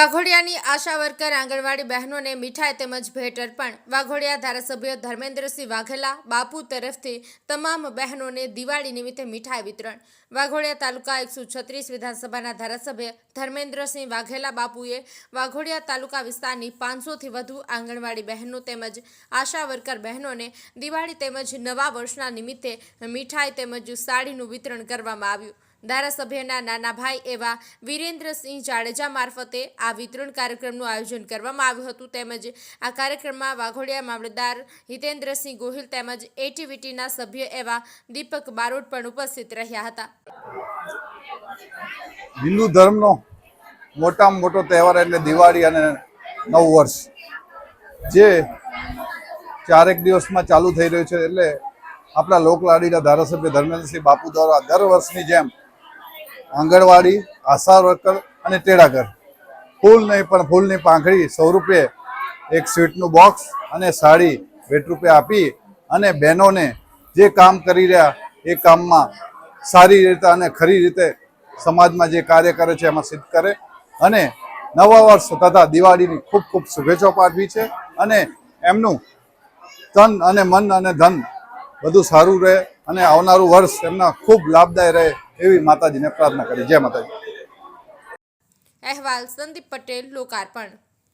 વાઘોડિયાની આશા worker આંગણવાડી બહેનોને મીઠાઈ તેમજ ભેટ અર્પણ. વાઘોડિયા ધારાસભ્ય ધર્મેન્દ્રસિંહ વાઘેલા બાપુ તરફથી તમામ બહેનોને દિવાળી નિમિત્તે મીઠાઈ વિતરણ. વાઘોડિયા તાલુકા એકસો છત્રીસ વિધાનસભાના ધારાસભ્ય ધર્મેન્દ્રસિંહ વાઘેલા બાપુએ વાઘોડિયા તાલુકા વિસ્તારની પાંચસોથી વધુ આંગણવાડી બહેનો તેમજ આશા વર્કર બહેનોને દિવાળી તેમજ નવા વર્ષના નિમિત્તે મીઠાઈ તેમજ સાડીનું વિતરણ કરવામાં આવ્યું. ધારાસભ્યના નાના ભાઈ એવા વિરેન્દ્રસિંહ જાડેજા મારફતે આ વિતરણ કાર્યક્રમનું આયોજન કરવામાં આવ્યું હતું. તેમજ આ કાર્યક્રમમાં વાઘોડિયા મામલતદાર હિતેન્દ્રસિંહ ગોહિલ તેમજ એટીવીટીના સભ્ય એવા દીપક બારોટ પણ ઉપસ્થિત રહ્યા હતા. હિન્દુ ધર્મનો મોટામાં મોટો તહેવાર એટલે દિવાળી અને નવું વર્ષ, જે ચારેક દિવસમાં ચાલુ થઈ રહ્યું છે એટલે આપણા લોકલાડીના ધારાસભ્ય ધર્મેન્દ્રસિંહ બાપુ દ્વારા દર વર્ષની જેમ આંગણવાડી આશા વર્કર અને ટેડાગર ફૂલ નહીં, પણ ફૂલની પાંખડી સ્વરૂપે એક સ્વીટનું બોક્સ અને સાડી ભેટ રૂપે આપી અને બહેનોને જે કામ કરી રહ્યા, એ કામમાં સારી રીતે અને ખરી રીતે સમાજમાં જે કાર્ય કરે છે, એમાં સિદ્ધ કરે. અને નવા વર્ષ તથા દિવાળીની ખૂબ ખૂબ શુભેચ્છાઓ પાઠવી છે અને એમનું તન અને મન અને ધન બધું સારું રહે અને આવનારું વર્ષ એમના ખૂબ લાભદાય રહે. એવી માતાજીને પ્રાર્થના કરી. જય માતાજી. અહેવાલ સંદીપ પટેલ લોકાર્પણ.